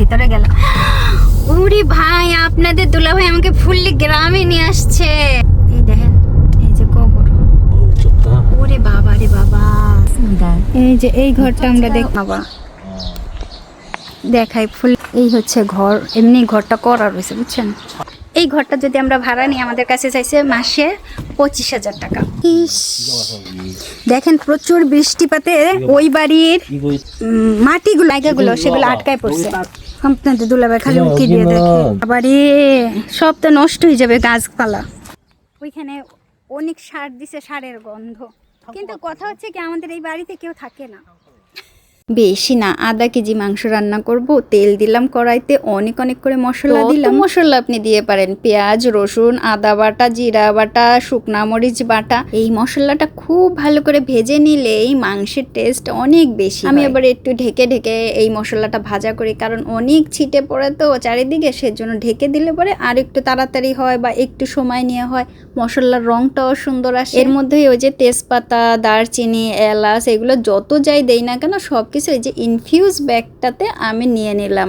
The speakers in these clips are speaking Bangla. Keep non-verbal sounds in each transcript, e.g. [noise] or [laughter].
ভিতরে গেলাম উড়ি ভাই আপনাদের দুলা ভাই আমাকে ফুললি গ্রামে নিয়ে আসছে। এই দেখেন এই যে কবর ওরে বাবা রে বাবা। এই যে এই ঘরটা আমরা দেখ বাবা। দেখাই ফুল। এই হচ্ছে ঘর। এমনি ঘরটা করা রয়েছে বুঝছেন? এই ঘরটা যদি আমরা ভাড়া নিই আমাদের কাছে চাইছে মাসে পঁচিশ হাজার টাকা। দেখেন প্রচুর বৃষ্টিপাতে ওই বাড়ির মাটিগুলো জায়গাগুলো সেগুলো আটকায় পড়ছে। আপনাদের দুলাবে খালি উঠি দিয়ে দেখে। আবারে সব তো নষ্ট হয়ে যাবে গাছপালা। ওইখানে অনেক সার দিছে সারের গন্ধ। কিন্তু কথা হচ্ছে কি আমাদের এই বাড়িতে কেউ থাকে না। বেশি না আধা কেজি মাংস রান্না করব তেল দিলাম কড়াইতে অনেক অনেক করে মশলা দিলাম। মশলা আপনি দিয়ে পারেন? পেঁয়াজ রসুন আদা বাটা জিরা বাটা শুকনা মরিচ বাটা। এই মশলাটা খুব ভালো করে ভেজে নিলে এই মাংসের টেস্ট অনেক বেশি আমি আবার একটু ঢেকে ঢেকে এই মশলাটা ভাজা করি কারণ অনেক ছিটে পড়ে তো চারিদিকে সেজন্য ঢেকে দিলে পরে আর একটু তাড়াতাড়ি হয় বা একটু সময় নিয়ে হয়। মশলার রংটাও সুন্দর আসে। এর মধ্যেই ওই যে তেজপাতা, দারচিনি, এলাচ এগুলো যত যাই দেই না কেন সব কিছু এই যে ইনফিউজ ব্যাগটাতে আমি নিয়ে নিলাম।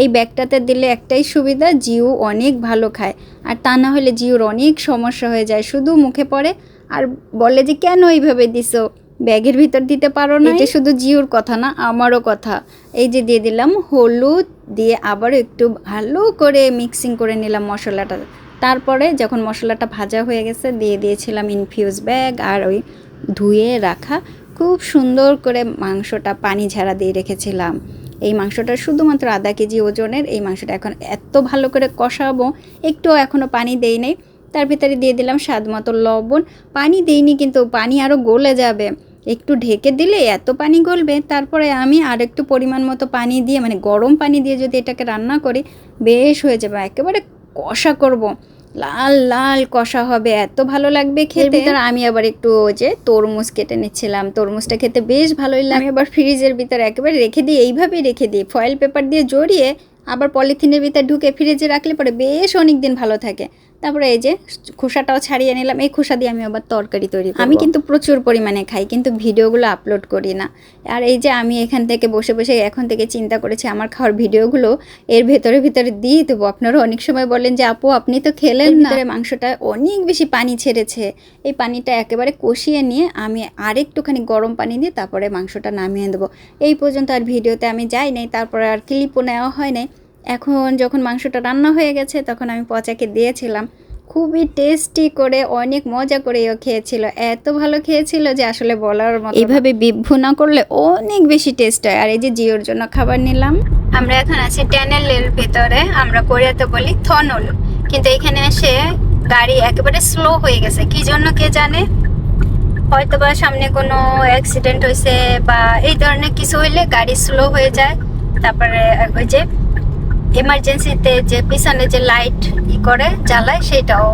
এই ব্যাগটাতে দিলে একটাই সুবিধা, জিউ অনেক ভালো খায়। আর তা না হলে জিউর অনেক সমস্যা হয়ে যায়, শুধু মুখে পড়ে। আর বলে যে, কেন এইভাবে দিছো? ব্যাগের ভিতর দিতে পারো না? এটা শুধু জিউর কথা না, আমারও কথা। এই যে দিয়ে দিলাম হলুদ, দিয়ে আবার একটু ভালো করে মিক্সিং করে নিলাম মশলাটা। তারপরে যখন মশলাটা ভাজা হয়ে গেছে, দিয়ে দিয়েছিলাম ইনফিউজ ব্যাগ আর ওই ধুয়ে রাখা খুব সুন্দর করে মাংসটা পানি ঝাড়া দিয়ে রেখেছিলাম। এই মাংসটা শুধুমাত্র আধা কেজি ওজনের, এই মাংসটা এখন এত ভালো করে কষাবো একটু এখনও পানি দেই নেই। তার ভিতরে দিয়ে দিলাম স্বাদ মতো লবণ। পানি দেইনি কিন্তু পানি আরও গলে যাবে। একটু ঢেকে দিলে এত পানি গলবে, তারপরে আমি আর একটু পরিমাণ মতো পানি দিয়ে মানে গরম পানি দিয়ে যদি এটাকে রান্না করি, বেশ হয়ে যাবে। একেবারে কষা করব। লাল লাল কষা হবে এত ভালো লাগবে খেতে। ভিতরে আমি আবার একটু ও যে তরমুজ কেটে নিচ্ছিলাম। তরমুজটা খেতে বেশ ভালোই লাগে। আমি আবার ফ্রিজের ভিতরে একেবারে রেখে দিই এইভাবেই রেখে দিই। ফয়েল পেপার দিয়ে জড়িয়ে আবার পলিথিনের ভিতরে ঢুকে ফ্রিজে রাখলে পরে বেশ অনেক দিন ভালো থাকে। তারপরে এই যে খোসাটাও ছাড়িয়ে নিলাম। এই খোসা দিয়ে আমি আবার তরকারি তৈরি। আমি কিন্তু প্রচুর পরিমাণে খাই কিন্তু ভিডিওগুলো আপলোড করি না। আর এই যে আমি এখান থেকে বসে বসে এখন থেকে চিন্তা করেছি আমার খাওয়ার ভিডিওগুলো এর ভেতরে ভিতরে দিয়ে দেবো। আপনারা অনেক সময় বলেন যে আপু আপনি তো খেলেন না। মাংসটা অনেক বেশি পানি ছেড়েছে। এই পানিটা একেবারে কষিয়ে নিয়ে আমি আরেকটুখানি গরম পানি দিয়ে তারপরে মাংসটা নামিয়ে দেবো। এই পর্যন্ত আর ভিডিওতে আমি যাই নাই তারপরে আর ক্লিপও নেওয়া হয় নাই। এখন যখন মাংসটা রান্না হয়ে গেছে তখন আমি পচাকে দিয়েছিলাম। খুবই টেস্টি করে অনেক মজা করে ও খেয়েছিল। এত ভালো খেয়েছিল যে আসলে বলার মতো এইভাবে বিভ্ভু না করলে অনেক বেশি টেস্ট হয়। আর এই যে জিওর জন্য খাবার নিলাম। আমরা এখন আছি ট্যানেলের ভেতরে। আমরা কোরিয়াতে বলি থনল। কিন্তু এখানে এসে গাড়ি একেবারে স্লো হয়ে গেছে। কি জন্য কে জানে? হয়তো বা সামনে কোনো অ্যাক্সিডেন্ট হয়েছে বা এই ধরনের কিছু হইলে গাড়ি স্লো হয়ে যায়। তারপরে ওই যে এমার্জেন্সিতে যে পিছনে যে লাইট ই করে জ্বালায় সেটাও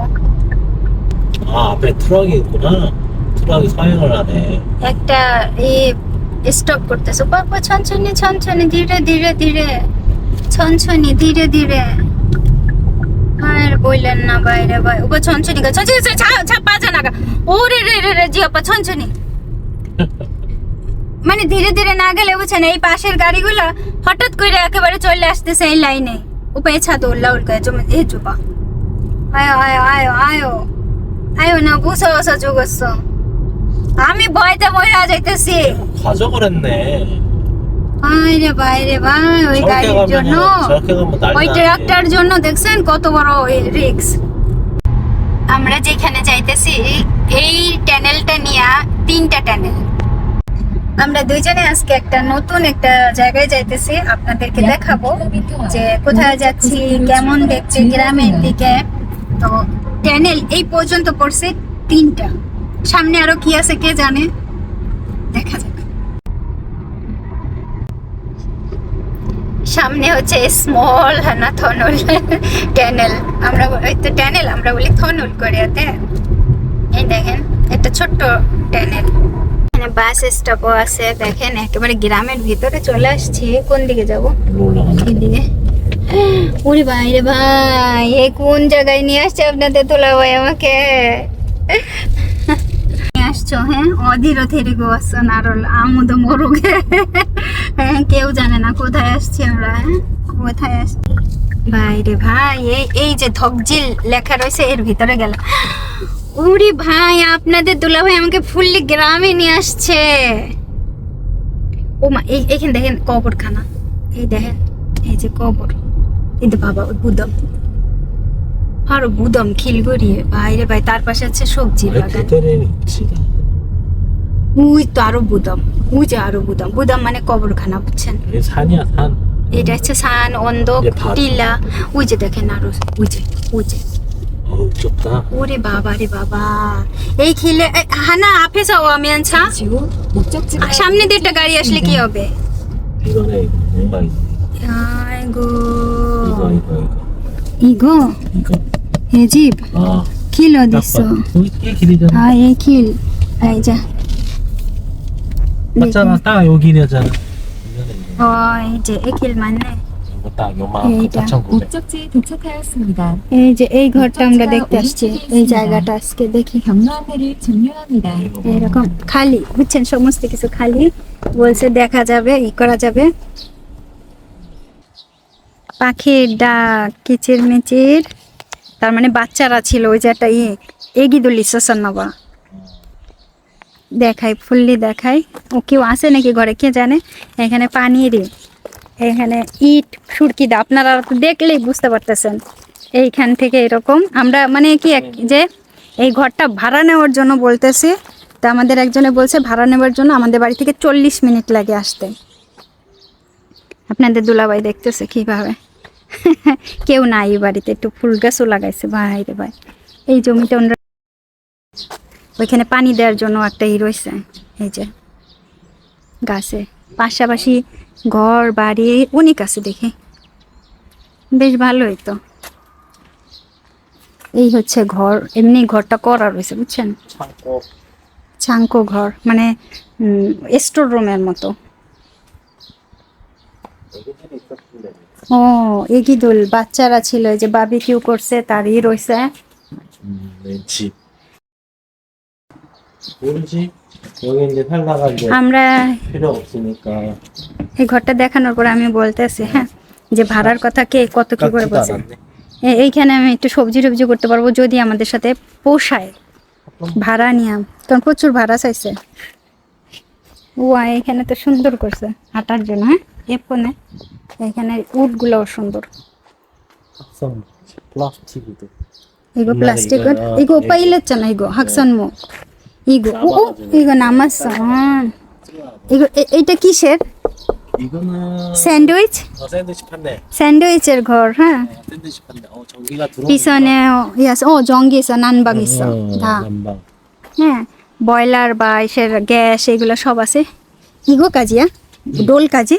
아 앞에 트럭이 있구나. 트럭이 사행을 하네. একটা ই স্টপ করতেছে বাবা ছনছনি ছনছনি ধীরে ধীরে ধীরে ছনছনি ধীরে ধীরে আর বললেন না বাইরে ভাই ওবা ছনছনি গা ছনছনি ছা ছা পাজা না গা ওরে রে রে রে জি আপা ছনছনি [laughs] মানে ধীরে ধীরে না গেলে বুঝছেন এই পাশের গাড়িগুলো হঠাৎ করে একেবারে চলে আসতেছে এই লাইনে উপায় ছাদ উল্লা উল্কা জমে এ চুপা আয়ো আয়ো আয়ো আয়ো আয়ো না বুঝো বসো যুগস্য আমি ভয়তে মহিলা যাইতেছি 가져을 했네. আরে ভাই রে ভাই ওই 저렇게 গাড়ির জন্য 가면 저렇게 가면 ওই 난리 ট্রাকটার 나네. জন্য দেখছেন কত বড় রিক্স আমরা যেখানে যাইতেছি এই ট্যানেলটা নিয়ে তিনটা ট্যানেল আমরা দুইজনে আজকে একটা নতুন একটা জায়গায় যাইতেছি আপনাদেরকে দেখাবো যে কোথায় যাচ্ছি কেমন দেখছি গ্রামের দিকে। তো ট্যানেল এই পর্যন্ত পড়ছে তিনটা। সামনে আরও কি আছে কে জানে? দেখা যাক। সামনে হচ্ছে স্মল না থনল ট্যানেল আমরা ওই তো ট্যানেল আমরা বলি থনল কোরিয়াতে। এই দেখেন একটা ছোট্ট ট্যানেল এখানে বাস স্টপও আছে দেখেন একেবারে গ্রামের ভিতরে চলে আসছে। কোন দিকে যাব? দিকে ওরে ভাই রে ভাই এ কোন জায়গায় নিয়ে আসছে আপনাদের তোলা ভাই আমাকে? আসছো হ্যাঁ? অধীর হ্যাঁ কেউ জানে না কোথায় আসছি আমরা হ্যাঁ? কোথায় আসছি? ভাই এই এই যে লেখা রয়েছে এর ভিতরে গেলাম। উড়ি ভাই আপনাদের দুলা ভাই আমাকে ফুললি গ্রামে নিয়ে আসছে। ও মা এই এখানে দেখেন কবরখানা। এই দেখেন এই যে কবর। কিন্তু বাবা ওই বুদম। আর বুদম খিলগড়িয়ে। বাইরে ভাই তার পাশে আছে সবজি বাগান। উই তো আরও বুদম। উই যে আরও বুদম। বুদম মানে কবরখানা বুঝছেন? এটা হচ্ছে সান অন্ধ টিলা। উই যে দেখেন আরও উই যে উই যে। 어우 좁다 ওরে বাবা রে বাবা এই খিলে এ, হানা আপে যাও আমি আনছা 잠시 후 목적지가 সামনে দিয়ে একটা গাড়ি আসলে কি হবে 이거네 뭔가 আইগো 이거 이거 ইগো 이거 হেজিব 아 খিলো 딱 দিছো 봐. 여기 길이잖아 হ্যাঁ এই খিল এই যা 맞잖아 딱 여기냐잖아 이거네 이거 ও এই যে এই খিল মানে 이거 딱 요만큼 여기다. 4,900 목적지에 도착하였습니다. এই যে এই ঘরটা আমরা দেখতে আসছি এই জায়গাটা আজকে দেখি 경로 안내를 종료합니다. এরকম খালি বুঝছেন সমস্ত কিছু খালি বলছে দেখা যাবে ই করা যাবে পাখির ডাক কিচির মিচির তার মানে বাচ্চারা ছিল ওই যে একটা ইয়ে এগিদুল ইসান্নবা দেখাই ফুললি দেখাই ও কেউ আসে নাকি ঘরে কে জানে এখানে পানির ই। এখানে ইট সুরকি দা আপনারা তো দেখলেই বুঝতে পারতেছেন। এইখান থেকে এরকম। আমরা মানে কি এক- যে এই ঘরটা ভাড়া নেওয়ার জন্য বলতেছি তা আমাদের একজনে বলছে ভাড়া নেওয়ার জন্য আমাদের বাড়ি থেকে চল্লিশ মিনিট লাগে আসতে। আপনাদের দুলাভাই দেখতেছে কীভাবে? [laughs] কেউ নাই এই বাড়িতে একটু ফুল গাছও লাগাইছে। ভাই রে ভাই এই জমিতে ওনারা ওইখানে পানি দেওয়ার জন্য একটা ই রয়েছে এই যে গাছে। পাশাপাশি ঘর, বাড়ি অনেক আছে দেখে। বেশ ভালোই তো। এই হচ্ছে ঘর, এমনি ঘরটা করা রয়েছে, বুঝছেন? ছাঙ্কো ঘর মানে স্টোর রুমের মতো। ও, এগিদুল, বাচ্চারা ছিল যে বাবি কিউ করছে, তারই রয়েছে। আমরা এই ঘরটা দেখানোর পর আমি বলতেছি হ্যাঁ যে ভাড়ার কথা কে কত কি করে বলছে? এইখানে আমি একটু সবজি টবজি করতে পারব যদি আমাদের সাথে পোষায়। ভাড়া নিয়াম কারণ প্রচুর ভাড়া চাইছে। ওয়া এখানে তো সুন্দর করছে হাঁটার জন্য হ্যাঁ এফোনে এখানে উটগুলোও সুন্দর। প্লাস্টিক এগো প্লাস্টিক এগো পাইলে চান এগো হাকসান মুখ। ইগো ও ইগো নামাজ ইগো এটা কিসের? স্যান্ডউইচ? স্যান্ডউইচের ঘর হ্যাঁ। পিছনে ইয়াস ও জঙ্গি ইস নানবাং ইস হ্যাঁ বয়লার বা এসের গ্যাস এগুলো সব আছে। ইগো কাজিয়া হ্যাঁ? ডোল কাজে?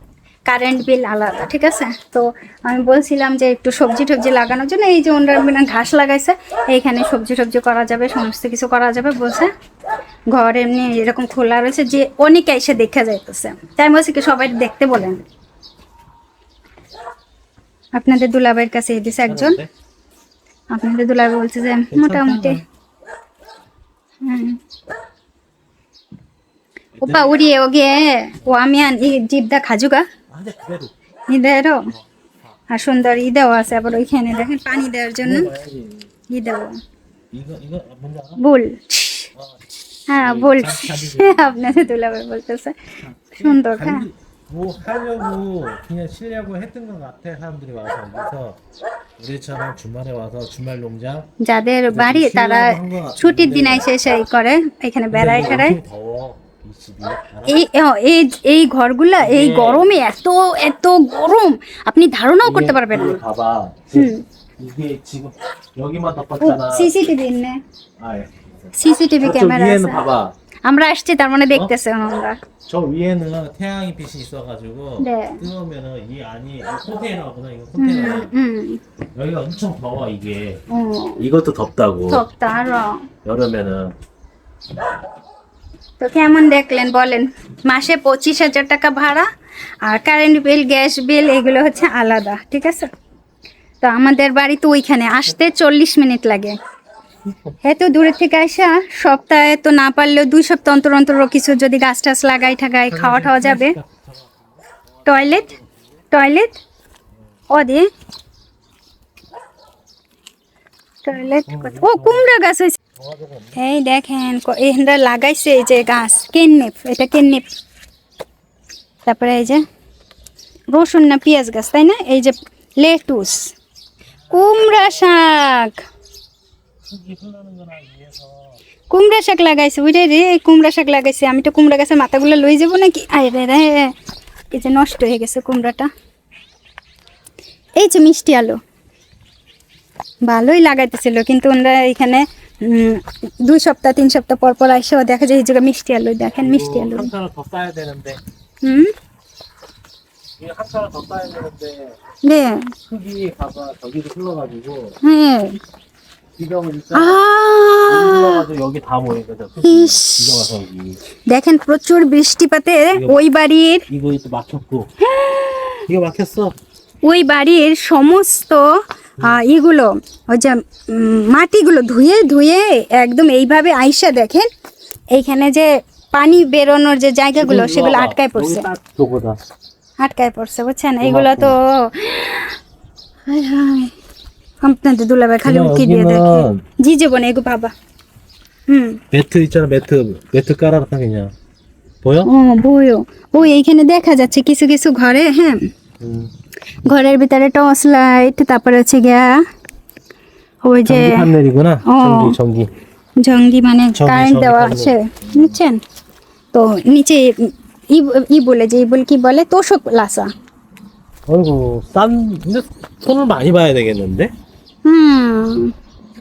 কারেন্ট বিল আলাদা ঠিক আছে তো আমি বলছিলাম যে একটু সবজি টবজি লাগানোর জন্য এই যে ওনারা মানে ঘাস লাগাইছে এইখানে সবজি টবজি করা যাবে সমস্ত কিছু করা যাবে বলছে ঘর এমনি এরকম খোলা রয়েছে যে অনেকে এসে দেখা যাইতেছে তাই আমি বলছি কি সবাই দেখতে বলেন আপনাদের দুলাভাইয়ের কাছে এই দিছে একজন আপনাদের দুলাভাই বলছে যে মোটামুটি হুম 오빠 우리 여기에 오면 이 집다 가져가 아니 그대로 이대로 আর সুন্দর ই দেওয়া আছে আবার ওইখানে দেখেন পানি দেওয়ার জন্য 먹어야지 ই দেওয়া 이거 이거 뭔지 알아? বুল 어, হ্যাঁ বুল আপনাদের দুলাভাই বলতেছে সুন্দর হ্যাঁ 달리 뭐 하려고 그냥 쉬려고 했던 것 같아 사람들이 와서 여기서 우리처럼 주말에 와서 주말 농장 যাদের বাড়ি তারা ছুটির দিন এসে এসে ই করে এখানে বেড়ায় 근 데 খেড়ায় 엄청 더워 이 집이 알아? এই 어, এই এই ঘরগুলা এই গরমে এত এত গরম আপনি ধারণাও করতে 이게- পারবেন না 이게 봐봐 হুম 이게 지금 여기만 오 덮었잖아 সিসিটিভি 있네 아, 예. সিসিটিভি 저쪽 ক্যামেরা 위에는 আছে 봐봐 আমরা আসছি তার মানে দেখতেছে ওনারা 저 위에는 태양이 빛이 있어가지고 네. 뜨거우면은 이 안이 이거 컨테이너구나 이거 হুম 컨테이너 হুম 여기가 엄청 더워 이게 ও 이것도 덥다고 ঢোকতা আরো 여름에는 তো কেমন দেখলেন বলেন? মাসে পঁচিশ হাজার টাকা ভাড়া আর কারেন্ট বিল গ্যাস বিল এগুলো হচ্ছে আলাদা, ঠিক আছে? তো আমাদের বাড়ি তো ওইখানে, আসতে চল্লিশ মিনিট লাগে। এত দূরের থেকে আসা, সপ্তাহে তো না পারলেও দুই সপ্তাহ অন্তর অন্তর কিছু যদি গাছ টাছ লাগাই ঠাগাই, খাওয়া টাওয়া যাবে। টয়লেট টয়লেট দিয়ে টয়লেট ও, কুমড়া গাছ হয়েছে। এই দেখেন এখানটা লাগাইছে এই যে গাছ। কেন্নেপ, এটা কেন্নেপ। তারপরে এই যে রসুন না পেঁয়াজ গাছ, তাই না? এই যে লেটুস। কুমড়া শাক। কুমড়া শাক লাগাইছে বুঝে রে? কুমড়া শাক লাগাইছে। আমি তো কুমড়া গাছের মাথাগুলো লই যাব নাকি? আরে রে। এই যে নষ্ট হয়ে গেছে কুমড়াটা। এই যে মিষ্টি আলু। ভালোই লাগাইতেছিল, কিন্তু ওনারা এখানে দুই সপ্তাহ তিন সপ্তাহ পর পর এসেও দেখা যায় এই জায়গায় মিষ্টি আলু দেখেন মিষ্টি আলু 한 차를 더 싸야 되는데 হুম 이게 한 차를 더 싸야 되는데 네 흙이 가가 저기로 흘러가지고 হ্যাঁ 비가 오니까 আ 흘러가지고 여기 다 모이거든 흙이 ইস 비가 와서 여기 দেখেন প্রচুর বৃষ্টিপাতে ওই বাড়ির 이거 또 막혔고 이거 막혔어 ওই বাড়ির সমস্ত আহ, হ্যাঁ, ইগুলো ওই যে মাটিগুলো ধুয়ে ধুয়ে একদম এইভাবে আইসা দেখেন এইখানে যে পানি বেরোনোর যে জায়গাগুলো সেগুলো আটকায় পড়ছে। আটকায় পড়ছে বুঝছেন? এইগুলো তো আপনাদের খালি উকি দিয়ে দেখে। জি জীবনে এগো বাবা। হুম। ও এইখানে দেখা যাচ্ছে কিছু কিছু ঘরে হ্যাঁ। ঘরের ভিতরে টর্চ লাইট তারপরে হচ্ছে গিয়া ওই যে 전기 판넬이구나 어. 전기 전기 জঙ্গি মানে জঙ্গি, কারেন্ট জঙ্গি দেওয়া panel। আছে বুঝছেন তো নিচে ই ই বলে যে ই বলে কি বলে তোষক লাসা 어이구 싼 근데 손을 많이 봐야 되겠는데? হুম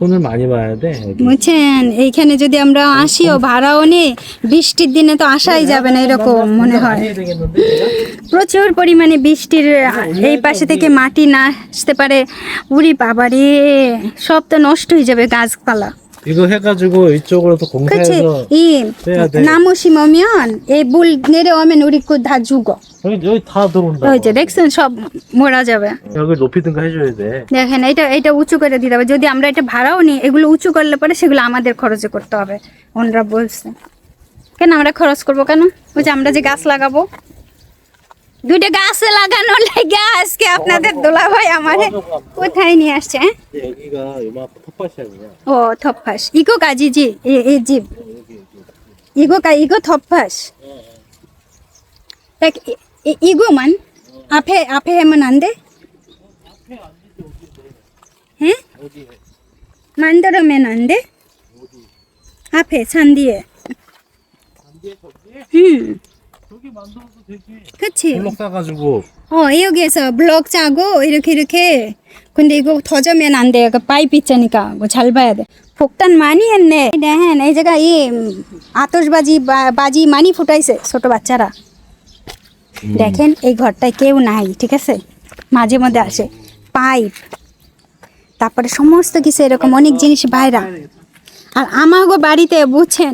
ফোনের মাঝে বাড়াতে বুঝছেন এইখানে যদি আমরা আসিও ভাড়াও নেই বৃষ্টির দিনে তো আসাই যাবে না এরকম মনে হয়। প্রচুর পরিমাণে বৃষ্টির, এই পাশে থেকে মাটি না আসতে পারে। উড়ি বাবারে, সব তো নষ্ট হয়ে যাবে গাছপালা। 이거 해가지고 이쪽으로 또 그치? 공사해서 이 해야 돼. 나무 심으면 이물 내려오면 우리 그 다 죽어. 여기 여기 다 들어온다 ওই যে দেখছেন সব মরা যাবে 여기 높이든가 해줘야 돼 দেখেন এটা এটা উঁচু করে দিতে হবে যদি আমরা এটা ভাড়াও নিই এগুলো উঁচু করলে পরে সেগুলো আমাদের খরচে করতে হবে ওনারা বলছে কেন আমরা খরচ করবো কেন ওই যে আমরা যে গাছ লাগাবো দুটো গাছ লাগানো লেগে আজকে আপনাদের দোলা ভাই আমারে কোথায় নিয়ে আসছে হ্যাঁ? ও, থপ্পাস। ইকো কাজি জি এই জীব ইগো কা, ইগো থপ্পাস। ইগো মান, আপে আপে হেমন আন্দে হ্যাঁ? মান্দর মেন আন্দে আপে, সান্দিয়ে। হুম। 그치? 블록 싸가지고 어 여기에서 블럭 짜고 이렇게 이렇게. 근데 이거 터져면 안 돼. 그 파이프 있자니까 뭐 잘 봐야 돼. 폭탄 많이 했네. দেখেন এই জায়গায় ই আতশবাজি বা- বাজি মানি ফুটাইছে ছোট বাচ্চারা দেখেন এই ঘরটায় কেউ নাই ঠিক আছে মাঝে মধ্যে আসে পাইপ তারপরে সমস্ত কিছু এরকম অনেক জিনিস বাইরা আর আমাগো বাড়িতে বুঝছেন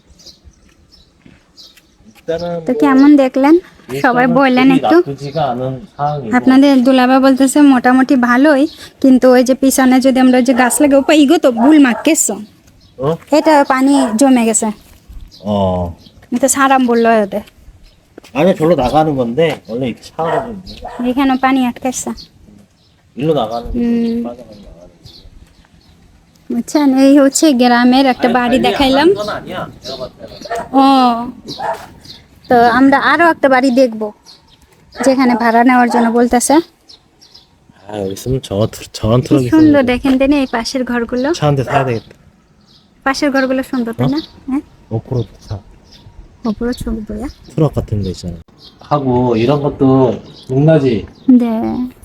তো 뭐 কেমন দেখলেন সবাই 일단은 বললেন 그리 একটু 나쁘지가 않은 상황이고 আপনাদের দুলাবা বলতেছে মোটামুটি ভালোই কিন্তু ওই যে পিছনে যদি আমরা ওই যে গাছ লাগে ওপা ইগো তো ভুল মাকেছ 어? এটা পানি জমে গেছে 어 তো সারাম বললো ওদের 아니 절로 나가는 건데 원래 이렇게 차가 좀 এখানে পানি আটকাচ্ছে 일로 나가는 거 음. 빠져가는 나가는 거. বুঝছেন এই হচ্ছে গ্রামের একটা 아니, বাড়ি 관리 안 দেখাইলাম 하는 건 아니야 내가 봤을 때는 ও তো আমরা আরো একটা বাড়ি দেখব যেখানে ভাড়া নেওয়ার জন্য বলতেছে 아 여기 있으면 저 트- 저런 কি 트럭 সুন্দর 있으면 দেখেন দেন এই পাশের ঘরগুলো 차 한 대 사야 되겠다. পাশের ঘরগুলো সুন্দর তাই না হ্যাঁ 오프로드 차. ওপরে ছবি বয়া 트럭 같은 거 있잖아. 하고 이런 것도 용나지. দে 봐봐.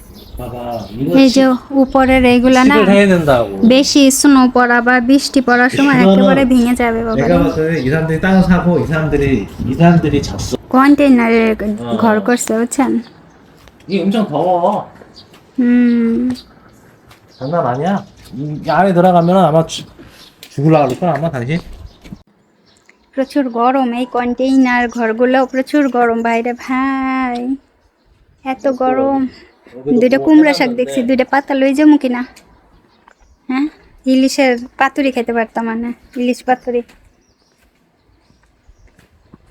এই 이거 যে উপরের এইগুলা না 식을 해야 된다고. বেশি স্নো পড়া বা বৃষ্টি পড়ার সময় 이거는 একেবারে ভেঙে যাবে বাবা 내가 봤을 때 이 사람들이 땅을 사고 이 사람들이 이 사람들이 잤어. কন্টেনারে 어. ঘর করছে বুঝছেন 이게 엄청 더워. হুম 장난 아니야. 이 안에 들어가면 아마 죽 죽을라 그럴 걸 아마 당신. প্রচুর গরম এই কন্টেইনার ঘরগুলো প্রচুর গরম বাইরে ভাই এত গরম দুইটা কুমড়া শাক দেখছি দুইটা পাতা লই যাবো কিনা হ্যাঁ ইলিশের পাতুরি খেতে পারতাম মানে ইলিশ পাতুরি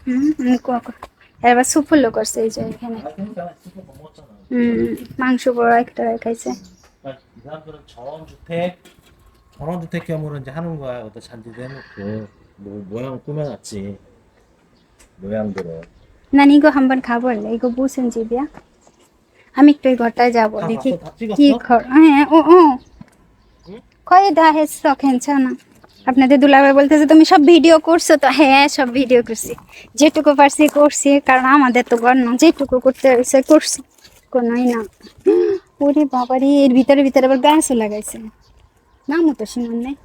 হুম হুম, ক- ক- এবার সুফুল্লো করছে এই যে এখানে হুম মাংস বড় একটা খাইছে 그러니까 이 사람들은 전원주택 전원주택 겸으로 이제 하는 거야. 어떤 잔디도 해놓고 뭐 모양 꾸며놨지. 모양들은. নানি গো হাম্বান খাবো এগো বুঝেন জিবিয়া আমি একটু এই ঘরটায় যাবো 다 দেখি আমি একটু ওই ঘরটায় যাব দেখি কি ঘর হ্যাঁ ও ও। কয়ে দা হে সখেনছ না? আপনাদের দুলাভাই বলতেছে তুমি সব ভিডিও করছ তো? হ্যাঁ সব ভিডিও করছি। যেটুকু পারছি করছি কারণ আমাদের তো ঘর না যেটুকু করতে হয়েছে করছি। কোনোই না। ওরে বাবারে এর ভিতরে ভিতরে আবার গাছও লাগাইছে। নামও তো শুনুন নেই।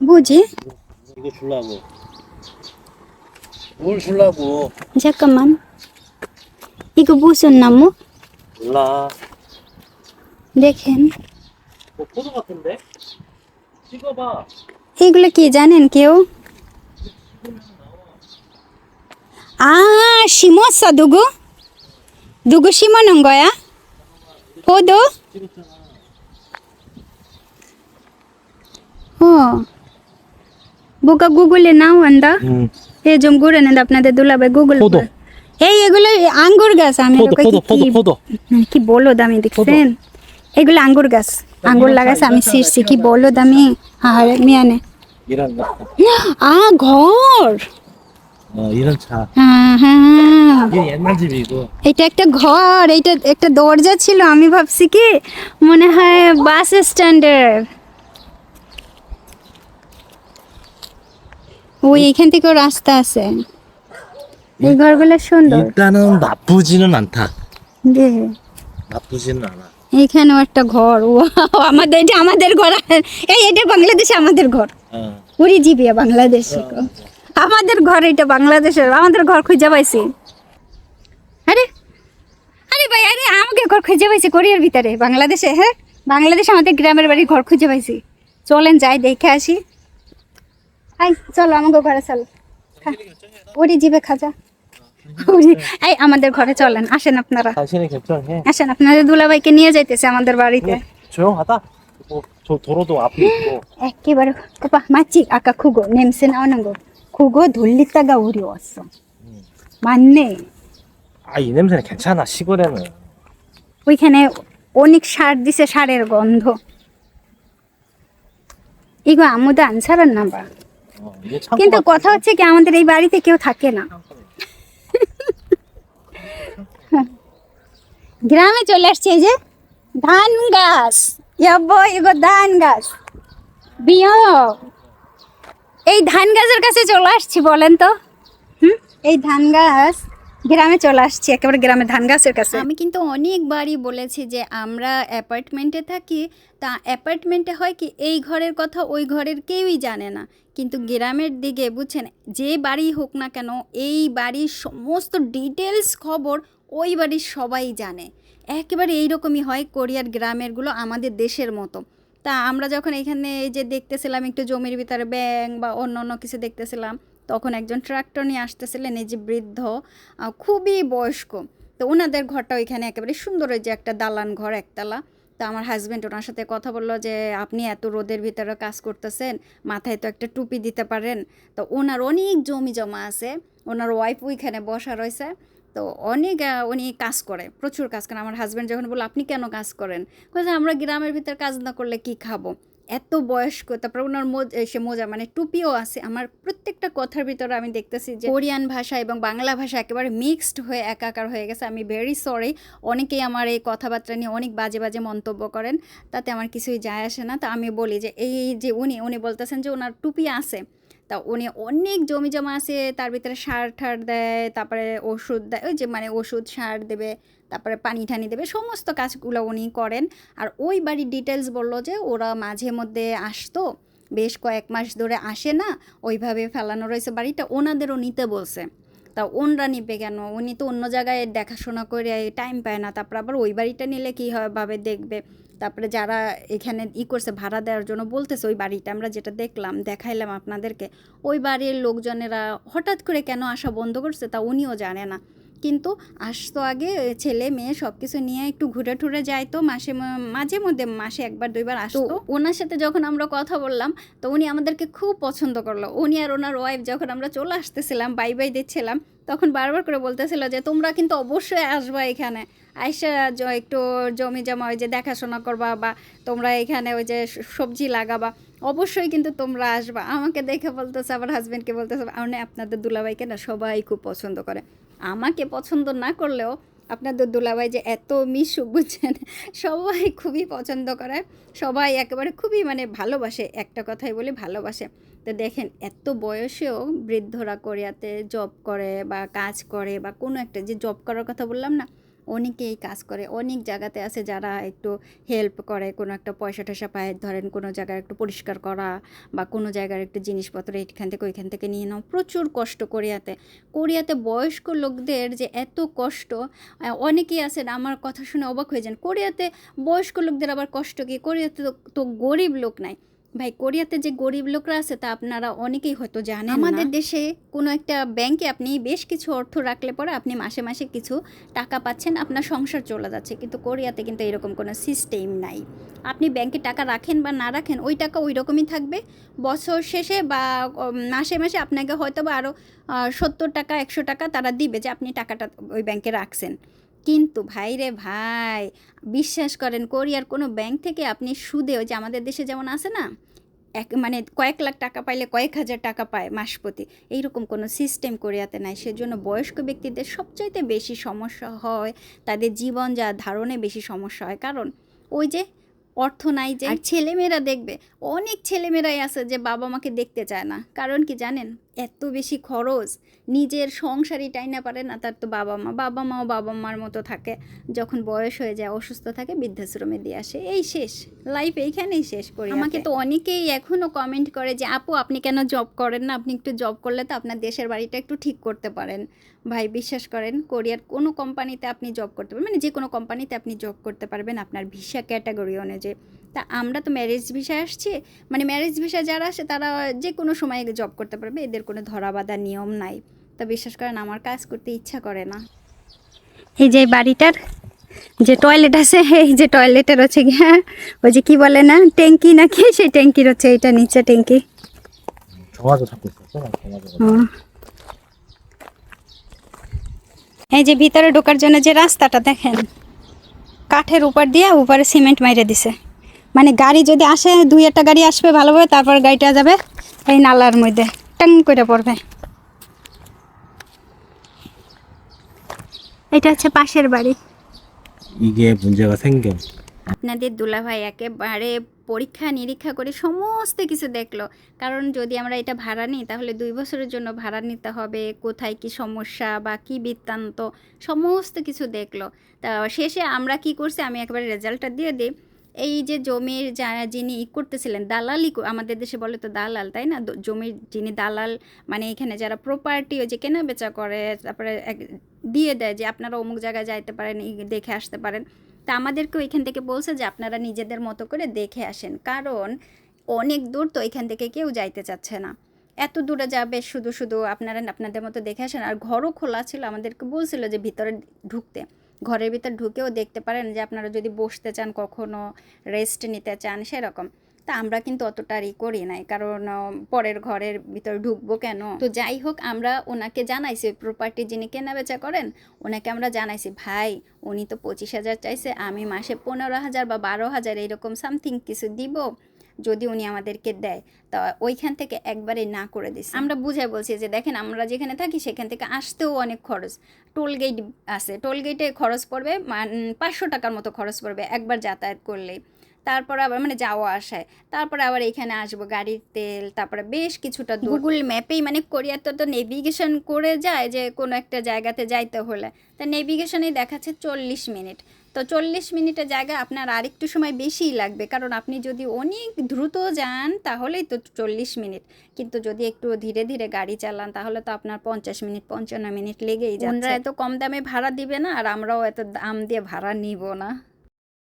বুঝি? 뭘 주려고? 잠깐만. 이거 무슨 나무? 몰라. দেখেন 뭐 포도 같은데? 찍어봐. এগুলো কি জানেন কেউ 아 심었어 누구? 누구 심어놓은 거야? 포도? 어 뭐가 গুগলে নাও আন্দা 응. এই জম ঘুরে নেন আপনাদের দুলাবে গুগল এই এগুলো আঙ্গুর গাছ আমি কি বলো দামি দেখছেন? এগুলো আঙ্গুর গাছ। আঙ্গুর লাগাছে আমি শিরছি কি বলো দামি? আর মিয়ানে আ ঘর! এটা একটা ঘর এটা একটা দরজা ছিল আমি ভাবছি কি মনে হয় বাস স্ট্যান্ডের। ওই এখান থেকেও রাস্তা আছে এই ঘরগুলো সুন্দর 일단은 나쁘지는 않다. জি 나쁘지는 않아. এইখানেও একটা ঘর ও আমাদের এটা আমাদের ঘর এই এটা বাংলাদেশে আমাদের ঘর 어. উড়ি জিবিয়া বাংলাদেশে গো। আমাদের ঘর এটা বাংলাদেশের আমাদের ঘর খুঁজে পাইছি আরে আরে ভাই আরে আমাকে ঘর খুঁজে পাইছি কোরিয়ার ভিতরে বাংলাদেশে হ্যাঁ বাংলাদেশে আমাদের গ্রামের বাড়ি ঘর খুঁজে পাইছি চলেন যাই দেখে আসি আই চলো আমাকে ঘরে চলো ওরি জিবে খাজা ওরি এই আমাদের ঘরে চলেন আসেন আপনারা 당신이 결정해. আসেন আপনাদের দুলাভাইকে নিয়ে যাইতেছে আমাদের বাড়িতে 조용하다. 뭐, 저 도로도 앞에 있고. একেবারে 오빠 맞지? 아까 그거 냄새 나오는 거 그거 돌리다가 우리 왔어 맞네 아, 이 냄새는 괜찮아, 시골에는. ওইখানে অনেক সার দিছে সারের গন্ধ 이거 아무도 안 살았나 봐 어, 이게 창고 কিন্তু কথা হচ্ছে কি আমাদের এই বাড়িতে কেউ থাকে না। গ্রামে চলে আসছে এই যে ধান গাছ। এগো ধান গাছ। বিয়। এই ধান গাছের কাছে চলে আসছি বলেন তো। হুম? এই ধান গাছ গ্রামে চলে আসছি একেবারে গ্রামে ধান গাছের কাছে। আমি কিন্তু অনেকবারই বলেছি যে আমরা অ্যাপার্টমেন্টে থাকি তা অ্যাপার্টমেন্টে হয় কি এই ঘরের কথা ওই ঘরের কেউই জানে না। কিন্তু গ্রামের দিকে বুঝছেন, যে বাড়ি হোক না কেন, এই বাড়ির সমস্ত ডিটেলস খবর ওই বাড়ির সবাই জানে। একেবারে এইরকমই হয় কোরিয়ার গ্রামেরগুলো আমাদের দেশের মতো। তা আমরা যখন এখানে এই যে দেখতেছিলাম, একটু জমির ভিতরে ব্যাং বা অন্য অন্য কিছু দেখতেছিলাম, তখন একজন ট্রাক্টর নিয়ে আসতেছিলেন, এই যে বৃদ্ধ খুবই বয়স্ক। তো ওনাদের ঘরটা ওইখানে একেবারে সুন্দর যে একটা দালান ঘর, একতলা। তো আমার হাজব্যান্ড ওনার সাথে কথা বলল যে, আপনি এত রোদের ভিতরে কাজ করতেছেন, মাথায় তো একটা টুপি দিতে পারেন। তো ওনার অনেক জমি জমা আছে, ওনার ওয়াইফ ওইখানে বসা রয়েছে। তো অনেক উনি কাজ করে, প্রচুর কাজ করেন। আমার হাজব্যান্ড যখন বলল, আপনি কেন কাজ করেন? আমরা গ্রামের ভিতরে কাজ না করলে কি খাব? এত বয়স্ক, তারপর ওনার সে মোজা মানে টুপিও আছে। আমার প্রত্যেকটা কথার ভিতরে আমি দেখতেছি যে কোরিয়ান ভাষা এবং বাংলা ভাষা একেবারে মিক্সড হয়ে একাকার হয়ে গেছে। আমি ভেরি সরি অনেকেই আমার এই কথাবার্তা নিয়ে অনেক বাজে বাজে মন্তব্য করেন, তাতে আমার কিছুই যায় আসে না। তা আমি বলি যে এই যে উনি উনি বলতেছেন যে ওনার টুপি আছে, তা উনি অনেক জমি জমা আছে, তার ভিতরে সার ঠার দেয়, তারপরে ওষুধ দেয়, ওই যে মানে ওষুধ সার দেবে তারপরে পানি ঠানি দেবে, সমস্ত কাজগুলো উনি করেন। আর ওই বাড়ির ডিটেলস বলল যে ওরা মাঝে মধ্যে আসতো, বেশ কয়েক মাস ধরে আসে না, ওইভাবে ফেলানো রয়েছে বাড়িটা, ওনাদেরও নিতে বলছে। তা ওনরা নিবে কেন? উনি তো অন্য জায়গায় দেখাশোনা করে টাইম পায় না, তারপর আবার ওই বাড়িটা নিলে কী ভাবে দেখবে। তারপরে যারা এখানে ই করছে, ভাড়া দেওয়ার জন্য বলতেছে, ওই বাড়িটা আমরা যেটা দেখলাম, দেখাইলাম আপনাদেরকে। ওই বাড়ির লোকজনেরা হঠাৎ করে কেন আসা বন্ধ করছে তা উনিও জানে না। কিন্তু আসতো আগে ছেলে মেয়ে সব কিছু নিয়ে একটু ঘুরে টুরে যাইতো মাসে মাঝে মধ্যে মাসে একবার দুইবার আসতো। ওনার সাথে যখন আমরা কথা বললাম তো উনি আমাদেরকে খুব পছন্দ করল। উনি আর ওনার ওয়াইফ যখন আমরা চলে আসতেছিলাম বাই বাই দিচ্ছিলাম তখন বারবার করে বলতেছিল যে তোমরা কিন্তু অবশ্যই আসবা এখানে। আইসা একটু জমি জমা ওই যে দেখাশোনা করবা বা তোমরা এখানে ওই যে সবজি লাগাবা। অবশ্যই কিন্তু তোমরা আসবা। আমাকে দেখে বলতেছে আবার হাজব্যান্ডকে বলতেছে মানে আপনাদের দুলাভাইকে না সবাই খুব পছন্দ করে। আমাকে পছন্দ না করলেও আপনাদের দুলাভাই যে এত মিশুক, বুঝছেন? সবাই খুবই পছন্দ করে। সবাই একেবারে খুবই মানে ভালোবাসে, একটা কথাই বলি, ভালোবাসে। তো দেখেন, এত বয়সেও বৃদ্ধরা কোরিয়াতে জব করে বা কাজ করে বা কোনো একটা যে জব করার কথা বললাম না অনেকেই কাজ করে, অনেক জায়গাতে আছে যারা একটু হেল্প করে, কোনো একটা পয়সা টয়সা পায়, ধরেন কোনো জায়গায় একটু পরিষ্কার করা বা কোনো জায়গার একটু জিনিসপত্র এখান থেকে ওইখান থেকে নিয়ে নাও। প্রচুর কষ্ট কোরিয়াতে। কোরিয়াতে বয়স্ক লোকদের যে এত কষ্ট অনেকেই আছেন, আমার কথা শুনে অবাক হয়ে যান। কোরিয়াতে বয়স্ক লোকদের আবার কষ্ট কি? কোরিয়াতে তো গরিব লোক নাই। ভাই, কোরিয়াতে যে গরিব লোকরা আছে তা আপনারা অনেকেই হয়তো জানেন আমাদের দেশে কোনো একটা ব্যাংকে আপনি বেশ কিছু অর্থ রাখলে পরে আপনি মাসে মাসে কিছু টাকা পাচ্ছেন, আপনার সংসার চলে যাচ্ছে। কিন্তু কোরিয়াতে কিন্তু এরকম কোনো সিস্টেম নাই। আপনি ব্যাংকে টাকা রাখেন বা না রাখেন, ওই টাকা ওই রকমই থাকবে। বছর শেষে বা মাসে মাসে আপনাকে হয়তো বা আরও সত্তর টাকা, একশো টাকা তারা দিবে যে আপনি টাকাটা ওই ব্যাংকে রাখছেন। কিন্তু ভাই রে ভাই, বিশ্বাস করেন কোরিয়ার কোনো ব্যাংক থেকে আপনি সুদেও যে আমাদের দেশে যেমন আছে না, এক মানে কয়েক লাখ টাকা পাইলে কয়েক হাজার টাকা পায় মাসপ্রতি, এইরকম কোনো সিস্টেম কোরিয়াতে নাই। সেজন্য বয়স্ক ব্যক্তিদের সবচাইতে বেশি সমস্যা হয়, তাদের জীবন যা ধারণে বেশি সমস্যা হয়। কারণ ওই যে অর্থ নাই যে ছেলেমেয়েরা দেখবে, অনেক ছেলেমেয়েরাই আছে যে বাবা মাকে দেখতে চায় না। কারণ কি জানেন? এত বেশি খরচ, নিজের সংসারই টাইনা পারে না তার তো বাবা মা বাবা মাও বাবা মার মতো থাকে। যখন বয়স হয়ে যায়, অসুস্থ থাকে, বৃদ্ধাশ্রমে দিয়ে আসে। এই শেষ। লাইফ এইখানেই শেষ করি আমাকে তো অনেকেই এখনও কমেন্ট করে যে, আপু, আপনি কেন জব করেন না? আপনি একটু জব করলে তো আপনার দেশের বাড়িটা একটু ঠিক করতে পারেন। ভাই, বিশ্বাস করেন, কোরিয়ার কোনো কোম্পানিতে আপনি জব করতে পারবেন মানে যে কোনো কোম্পানিতে আপনি জব করতে পারবেন আপনার ভিসা ক্যাটাগরি অনুযায়ী। তা আমরা তো ম্যারেজ ভিসায় আসছি। মানে ম্যারেজ ভিসায় যারা আসে তারা যে কোনো সময় জব করতে পারবে এদের কোনো ধরাবাধা নিয়ম নাই। তা বিশ্বাস করেন আমার কাজ করতে ইচ্ছা করে না। এই যে বাড়িটার যে টয়লেট আছে এই যে টয়লেটের হচ্ছে হ্যাঁ ওই যে কি বলে না ট্যাঙ্কি নাকি? সেই ট্যাঙ্কির হচ্ছে এটা নিচে ট্যাঙ্কি। এই যে ভিতরে ঢোকার জন্য যে রাস্তাটা দেখেন কাঠের উপর দিয়ে উপরে সিমেন্ট মাইরে দিছে। মানে গাড়ি যদি আসে দুই একটা গাড়ি আসবে ভালোভাবে তারপর গাড়িটা যাবে এই নালার মধ্যে। টাং করে পড়বে। এটা হচ্ছে পাশের বাড়ি। আপনাদের দুলা ভাই একেবারে পরীক্ষা নিরীক্ষা করে সমস্ত কিছু দেখল। কারণ যদি আমরা এটা ভাড়া নিই তাহলে দুই বছরের জন্য ভাড়া নিতে হবে কোথায় কি সমস্যা বা কি বৃত্তান্ত সমস্ত কিছু দেখল। তা শেষে আমরা কি করছি আমি একবারে রেজাল্টটা দিয়ে দিই। এই যে জমির যা যিনি ই করতেছিলেন দালালি আমাদের দেশে বলে তো দালাল, তাই না? জমির যিনি দালাল মানে এখানে যারা প্রপার্টি ওই যে কেনা বেচা করে, তারপরে দিয়ে দেয় যে আপনারা অমুক জায়গায় যাইতে পারেন দেখে আসতে পারেন। তা আমাদেরকেও এখান থেকে বলছে যে আপনারা নিজেদের মতো করে দেখে আসেন। কারণ অনেক দূর তো এখান থেকে কেউ যাইতে চাচ্ছে না। এত দূরে যাবে, শুধু শুধু আপনারা আপনাদের মতো দেখে আসেন। আর ঘরও খোলা ছিল, আমাদেরকে বলছিল যে ভিতরে ঢুকতে। ঘরের ভিতর ঢুকেও দেখতে পারেন যে আপনারা যদি বসতে চান, কখনো রেস্ট নিতে চান, সেরকম। তা আমরা কিন্তু অতটা ই করি নাই, কারণ পরের ঘরের ভিতর ঢুকবো কেন? তো যাই হোক, আমরা ওনাকে জানাইছি প্রপার্টি যিনি কেনা বেচা করেন, ওনাকে আমরা জানাইছি, ভাই, উনি তো পঁচিশ হাজার চাইছে, আমি মাসে পনেরো হাজার বা বারো হাজার এরকম সামথিং কিছু দিব। যদি উনি আমাদেরকে দেয় তা ওইখান থেকে একবারে না করে দিস আমরা বুঝাই বলছি যে দেখেন আমরা যেখানে থাকি সেখান থেকে আসতেও অনেক খরচ। টোল গেট আছে। টোল গেটে খরচ পড়বে পাঁচশো টাকার মতো খরচ পড়বে একবার যাতায়াত করলেই। তারপর আবার মানে যাওয়া আসায়। তারপরে আবার এখানে আসব গাড়ির তেল তারপরে বেশ কিছুটা গুগল ম্যাপেই মানে কোরিয়ার তো তো নেভিগেশন করে যায় যে কোনো একটা জায়গাতে যাইতে হলে। তা নেভিগেশনেই দেখাচ্ছে চল্লিশ মিনিট। তো চল্লিশ মিনিটের জায়গায় আপনার আরেকটু সময় বেশিই লাগবে। কারণ আপনি যদি অনেক দ্রুত যান, তাহলেই তো চল্লিশ মিনিট। কিন্তু যদি একটু ধীরে ধীরে গাড়ি চালান, তাহলে তো আপনার পঞ্চাশ মিনিট, পঞ্চান্ন মিনিট লেগেই যাচ্ছে। এত কম দামে ভাড়া দিবে না, আর আমরাও এত দাম দিয়ে ভাড়া নিব না।